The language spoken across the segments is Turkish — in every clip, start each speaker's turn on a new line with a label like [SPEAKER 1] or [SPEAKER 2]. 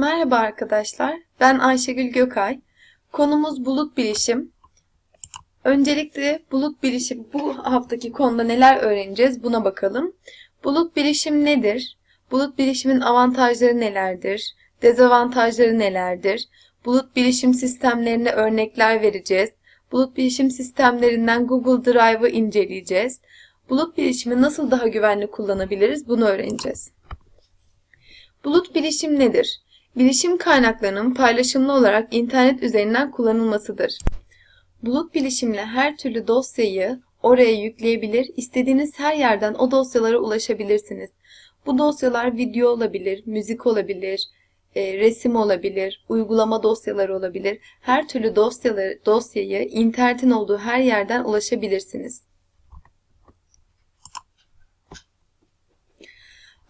[SPEAKER 1] Merhaba arkadaşlar, ben Ayşegül Gökay. Konumuz bulut bilişim. Öncelikle bulut bilişim bu haftaki konuda neler öğreneceğiz buna bakalım. Bulut bilişim nedir? Bulut bilişimin avantajları nelerdir? Dezavantajları nelerdir? Bulut bilişim sistemlerine örnekler vereceğiz. Bulut bilişim sistemlerinden Google Drive'ı inceleyeceğiz. Bulut bilişimi nasıl daha güvenli kullanabiliriz bunu öğreneceğiz. Bulut bilişim nedir? Bilişim kaynaklarının paylaşımlı olarak internet üzerinden kullanılmasıdır. Bulut bilişimle her türlü dosyayı oraya yükleyebilir, istediğiniz her yerden o dosyalara ulaşabilirsiniz. Bu dosyalar video olabilir, müzik olabilir, e, resim olabilir, uygulama dosyaları olabilir. Her türlü dosyaları, dosyayı internetin olduğu her yerden ulaşabilirsiniz.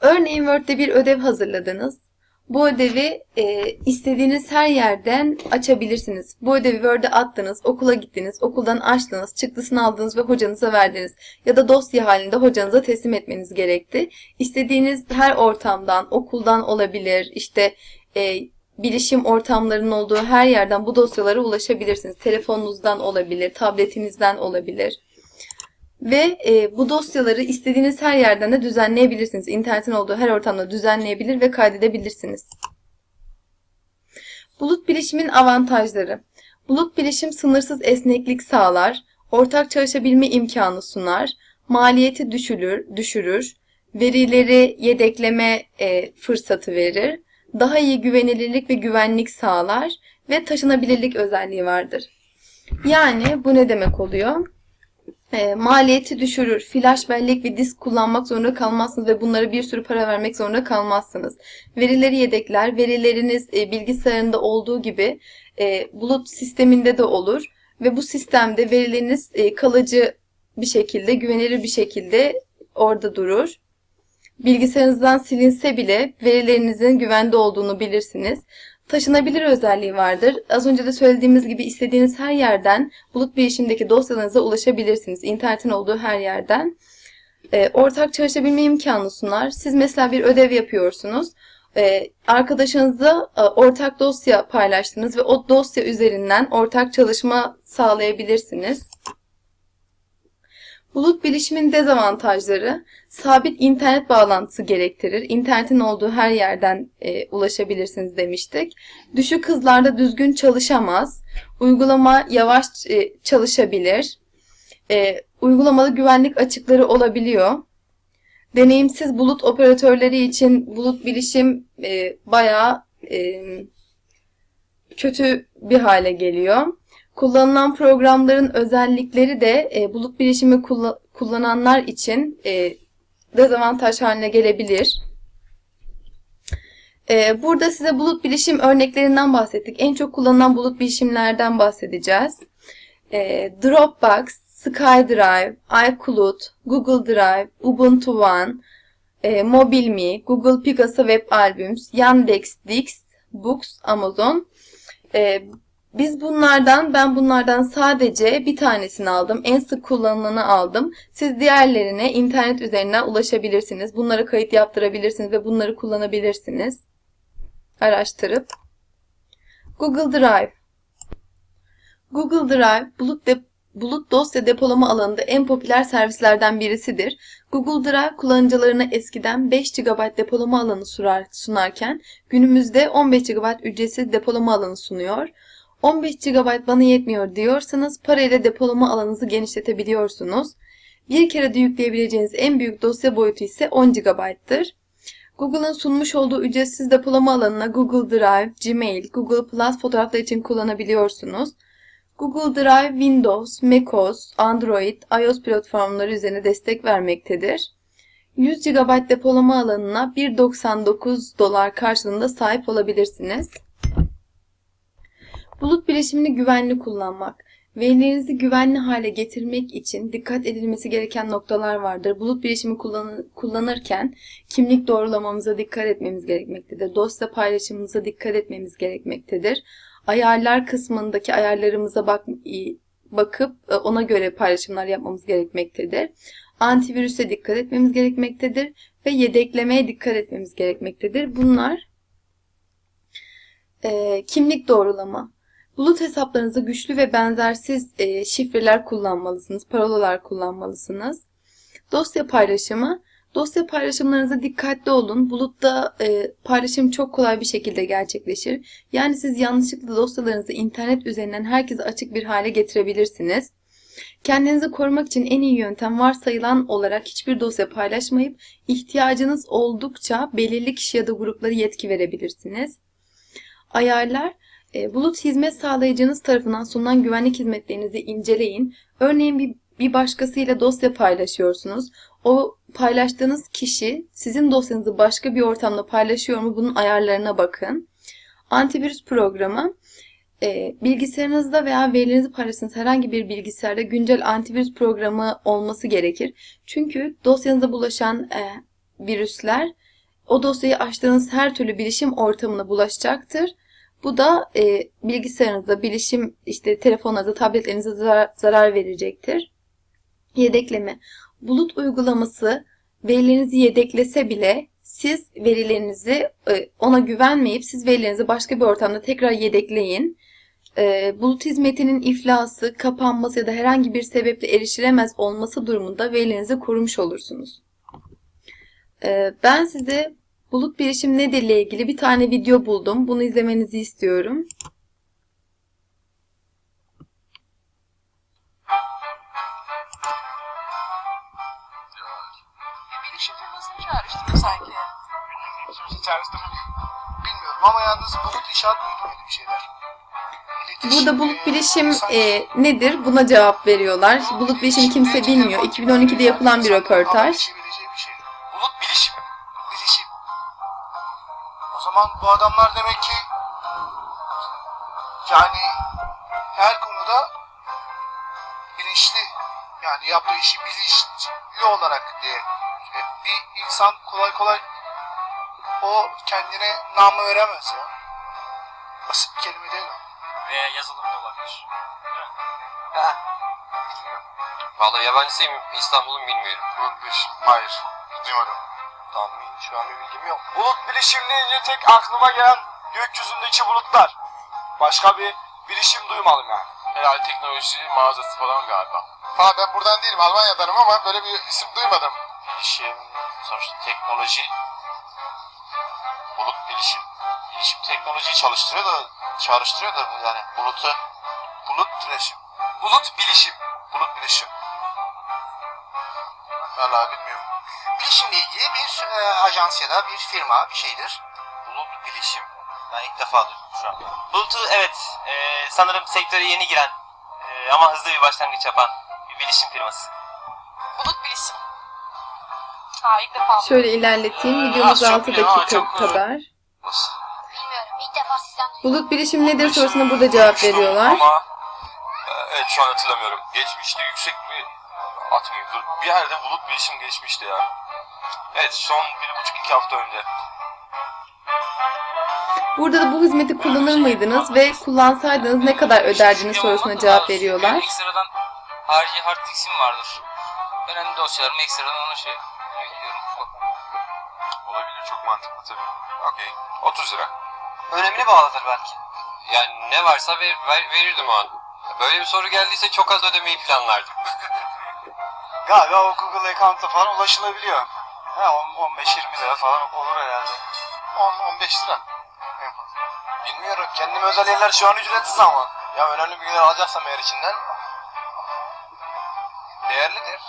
[SPEAKER 1] Örneğin Word'de bir ödev hazırladınız. Bu ödevi e, istediğiniz her yerden açabilirsiniz. Bu ödevi Word'e attınız, okula gittiniz, okuldan açtınız, çıktısını aldınız ve hocanıza verdiniz. Ya da dosya halinde hocanıza teslim etmeniz gerekti. İstediğiniz her ortamdan, okuldan olabilir, işte e, bilişim ortamlarının olduğu her yerden bu dosyalara ulaşabilirsiniz. Telefonunuzdan olabilir, tabletinizden olabilir. Ve e, bu dosyaları istediğiniz her yerden de düzenleyebilirsiniz. İnternetin olduğu her ortamda düzenleyebilir ve kaydedebilirsiniz. Bulut bilişimin avantajları. Bulut bilişim sınırsız esneklik sağlar, ortak çalışabilme imkanı sunar, maliyeti düşürür, düşürür verileri yedekleme e, fırsatı verir, daha iyi güvenilirlik ve güvenlik sağlar ve taşınabilirlik özelliği vardır. Yani bu ne demek oluyor? E, maliyeti düşürür. Flash bellek ve disk kullanmak zorunda kalmazsınız ve bunlara bir sürü para vermek zorunda kalmazsınız. Verileri yedekler. Verileriniz e, bilgisayarında olduğu gibi e, bulut sisteminde de olur ve bu sistemde verileriniz e, kalıcı bir şekilde, güvenilir bir şekilde orada durur. Bilgisayarınızdan silinse bile verilerinizin güvende olduğunu bilirsiniz taşınabilir özelliği vardır. Az önce de söylediğimiz gibi istediğiniz her yerden bulut bilişimdeki dosyalarınıza ulaşabilirsiniz. İnternetin olduğu her yerden. E, ortak çalışabilme imkanı sunar. Siz mesela bir ödev yapıyorsunuz. E, arkadaşınızla e, ortak dosya paylaştınız ve o dosya üzerinden ortak çalışma sağlayabilirsiniz. Bulut bilişimin dezavantajları sabit internet bağlantısı gerektirir. İnternetin olduğu her yerden e, ulaşabilirsiniz demiştik. Düşük hızlarda düzgün çalışamaz. Uygulama yavaş e, çalışabilir. E, uygulamalı güvenlik açıkları olabiliyor. Deneyimsiz bulut operatörleri için bulut bilişim e, bayağı e, kötü bir hale geliyor. Kullanılan programların özellikleri de e, bulut bilişimi kull kullananlar için e, dezavantaj haline gelebilir. E, burada size bulut bilişim örneklerinden bahsettik. En çok kullanılan bulut bilişimlerden bahsedeceğiz. E, Dropbox, SkyDrive, iCloud, Google Drive, Ubuntu One, e, MobileMe, Google Picasa Web Albums, Yandex, Dix, Books, Amazon. E, biz bunlardan, ben bunlardan sadece bir tanesini aldım. En sık kullanılanı aldım. Siz diğerlerine internet üzerinden ulaşabilirsiniz. Bunlara kayıt yaptırabilirsiniz ve bunları kullanabilirsiniz. Araştırıp. Google Drive. Google Drive bulut, de, bulut dosya depolama alanında en popüler servislerden birisidir. Google Drive kullanıcılarına eskiden 5 GB depolama alanı sunar, sunarken günümüzde 15 GB ücretsiz depolama alanı sunuyor. 15 GB bana yetmiyor diyorsanız parayla depolama alanınızı genişletebiliyorsunuz. Bir kere de yükleyebileceğiniz en büyük dosya boyutu ise 10 GB'tır. Google'ın sunmuş olduğu ücretsiz depolama alanına Google Drive, Gmail, Google Plus fotoğraflar için kullanabiliyorsunuz. Google Drive Windows, macOS, Android, iOS platformları üzerine destek vermektedir. 100 GB depolama alanına 1.99 dolar karşılığında sahip olabilirsiniz. Bulut bileşimini güvenli kullanmak. Verilerinizi güvenli hale getirmek için dikkat edilmesi gereken noktalar vardır. Bulut bileşimi kullan kullanırken kimlik doğrulamamıza dikkat etmemiz gerekmektedir. Dosya paylaşımımıza dikkat etmemiz gerekmektedir. Ayarlar kısmındaki ayarlarımıza bak bakıp e, ona göre paylaşımlar yapmamız gerekmektedir. Antivirüse dikkat etmemiz gerekmektedir ve yedeklemeye dikkat etmemiz gerekmektedir. Bunlar Ee, kimlik doğrulama. Bulut hesaplarınızda güçlü ve benzersiz e, şifreler kullanmalısınız, parolalar kullanmalısınız. Dosya paylaşımı. Dosya paylaşımlarınıza dikkatli olun. Bulutta e, paylaşım çok kolay bir şekilde gerçekleşir. Yani siz yanlışlıkla dosyalarınızı internet üzerinden herkese açık bir hale getirebilirsiniz. Kendinizi korumak için en iyi yöntem varsayılan olarak hiçbir dosya paylaşmayıp ihtiyacınız oldukça belirli kişi ya da gruplara yetki verebilirsiniz. Ayarlar Bulut hizmet sağlayıcınız tarafından sunulan güvenlik hizmetlerinizi inceleyin. Örneğin bir, bir başkasıyla dosya paylaşıyorsunuz. O paylaştığınız kişi sizin dosyanızı başka bir ortamda paylaşıyor mu? Bunun ayarlarına bakın. Antivirüs programı e, bilgisayarınızda veya verilerinizi paylaştığınız herhangi bir bilgisayarda güncel antivirüs programı olması gerekir. Çünkü dosyanıza bulaşan e, virüsler o dosyayı açtığınız her türlü bilişim ortamına bulaşacaktır. Bu da e, bilgisayarınızda, bilişim işte telefonlarınızda, tabletlerinize zarar, zarar verecektir. Yedekleme. Bulut uygulaması verilerinizi yedeklese bile siz verilerinizi e, ona güvenmeyip siz verilerinizi başka bir ortamda tekrar yedekleyin. E, bulut hizmetinin iflası, kapanması ya da herhangi bir sebeple erişilemez olması durumunda verilerinizi korumuş olursunuz. E, ben size bulut bilişim nedir ile ilgili bir tane video buldum. Bunu izlemenizi istiyorum.
[SPEAKER 2] Bir bilişim firmasını çağrıştırıyor sanki.
[SPEAKER 3] Kimse çağrıştırır Bilmiyorum ama yalnız bulut inşaat duydum öyle bir şeyler. İletişim,
[SPEAKER 1] Burada bulut
[SPEAKER 3] e,
[SPEAKER 1] bilişim
[SPEAKER 3] sanki-
[SPEAKER 1] e, nedir? Buna cevap veriyorlar. Bulut bilişim kimse bilmiyor. 2012'de yapılan bir röportaj.
[SPEAKER 3] Zaman bu adamlar demek ki yani her konuda bilinçli yani yaptığı işi bilinçli olarak diye e, bir insan kolay kolay o kendine namı veremez ya. Basit bir kelime değil o.
[SPEAKER 4] Veya yazılım da olabilir. Bilmiyorum. Vallahi yabancısıyım İstanbul'un bilmiyorum.
[SPEAKER 3] Bilişim. Hayır. Duymadım.
[SPEAKER 4] Tahmin şu an bir bilgim yok.
[SPEAKER 5] Bulut bilişim deyince tek aklıma gelen gökyüzündeki bulutlar. Başka bir bilişim duymadım yani.
[SPEAKER 4] Herhalde teknoloji mağazası falan galiba.
[SPEAKER 3] Ha ben buradan değilim Almanya'danım ama böyle bir isim duymadım.
[SPEAKER 4] Bilişim, sonuçta teknoloji, bulut bilişim. Bilişim teknolojiyi çalıştırıyor da, çağrıştırıyor da yani bulutu.
[SPEAKER 3] Bulut bilişim. Bulut bilişim. Bulut bilişim. Vallahi bilmiyorum.
[SPEAKER 6] Bilişimle ilgili bir e, ajans ya da bir firma bir şeydir.
[SPEAKER 4] Bulut bilişim. Ben ilk defa duydum şu an. Bulut'u evet, e, sanırım sektöre yeni giren e, ama hızlı bir başlangıç yapan bir bilişim firması.
[SPEAKER 2] Bulut bilişim. Ha ilk defa.
[SPEAKER 1] Şöyle ilerleteyim.
[SPEAKER 4] Ee,
[SPEAKER 1] Videomuz
[SPEAKER 4] az çok
[SPEAKER 1] 6
[SPEAKER 4] biliyor,
[SPEAKER 1] dakika
[SPEAKER 4] çok,
[SPEAKER 1] kadar.
[SPEAKER 4] Nasıl?
[SPEAKER 7] Bilmiyorum. İlk defa sizden duydum.
[SPEAKER 1] Bulut bilişim nedir sorusuna burada cevap veriyorlar.
[SPEAKER 4] Ama e, evet şu an hatırlamıyorum. Geçmişte yüksek bir atmayayım dur. Bir yerde bulut bilişim geçmişti ya. Evet son bir buçuk iki hafta önce.
[SPEAKER 1] Burada da bu hizmeti kullanır mıydınız ve kullansaydınız ne kadar öderdiniz sorusuna cevap veriyorlar.
[SPEAKER 8] Ekstradan harici hard disk'im vardır. Önemli dosyalarımı ekstradan ona şey yüklüyorum.
[SPEAKER 4] Olabilir çok mantıklı tabii. Okey. 30 lira.
[SPEAKER 6] Önemine bağlıdır belki.
[SPEAKER 4] Yani ne varsa ver, ver- verirdim o an. Böyle bir soru geldiyse çok az ödemeyi planlardım.
[SPEAKER 5] Galiba o Google account'a falan ulaşılabiliyor. Ha, 15-20 lira falan olur herhalde.
[SPEAKER 3] 10-15 lira. En fazla.
[SPEAKER 5] Bilmiyorum. Kendime özel yerler şu an ücretsiz ama. Ya önemli bilgiler alacaksam eğer içinden değerlidir.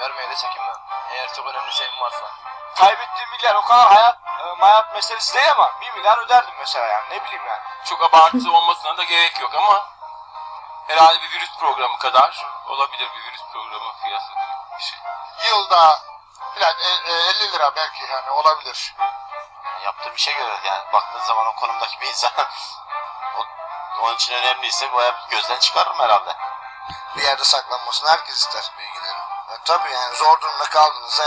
[SPEAKER 5] Vermeye de çekinmem. Eğer çok önemli şeyim varsa. Kaybettiğim milyar o kadar hayat e, hayat meselesi değil ama 1 milyar öderdim mesela yani ne bileyim yani.
[SPEAKER 4] Çok abartı olmasına da gerek yok ama herhalde bir virüs programı kadar olabilir bir virüs programı fiyatı gibi bir şey.
[SPEAKER 3] Yılda filan e- e, 50 lira belki yani olabilir.
[SPEAKER 6] Yaptığı bir şey göre yani baktığın zaman o konumdaki bir insan o, onun için önemliyse bayağı bir gözden çıkarırım herhalde.
[SPEAKER 3] Bir yerde saklanmasını herkes ister bilgilerin. E, tabii yani zor durumda kaldığınızda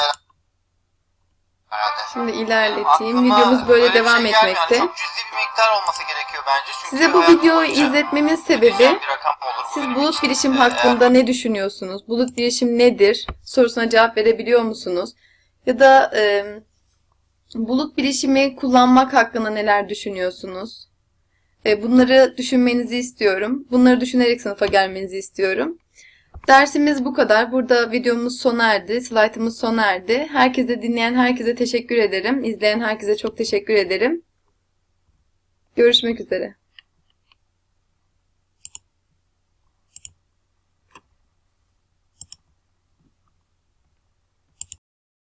[SPEAKER 3] herhalde.
[SPEAKER 1] Şimdi ilerleteyim.
[SPEAKER 6] Aklıma
[SPEAKER 1] Videomuz böyle
[SPEAKER 6] bir
[SPEAKER 1] devam
[SPEAKER 6] şey gelmiyor.
[SPEAKER 1] etmekte.
[SPEAKER 6] Yani çok cüzi bir miktar olması gerekiyor bence. Çünkü
[SPEAKER 1] Size bu
[SPEAKER 6] hayatım
[SPEAKER 1] videoyu
[SPEAKER 6] boyunca
[SPEAKER 1] izletmemin sebebi
[SPEAKER 6] bir rakam bu
[SPEAKER 1] siz bulut bilişim hakkında ne düşünüyorsunuz? Bulut bilişim nedir? Sorusuna cevap verebiliyor musunuz? Ya da e, Bulut bilişimi kullanmak hakkında neler düşünüyorsunuz? E, bunları düşünmenizi istiyorum. Bunları düşünerek sınıfa gelmenizi istiyorum. Dersimiz bu kadar. Burada videomuz sona erdi. Slaytımız sona erdi. Herkese dinleyen herkese teşekkür ederim. İzleyen herkese çok teşekkür ederim. Görüşmek üzere.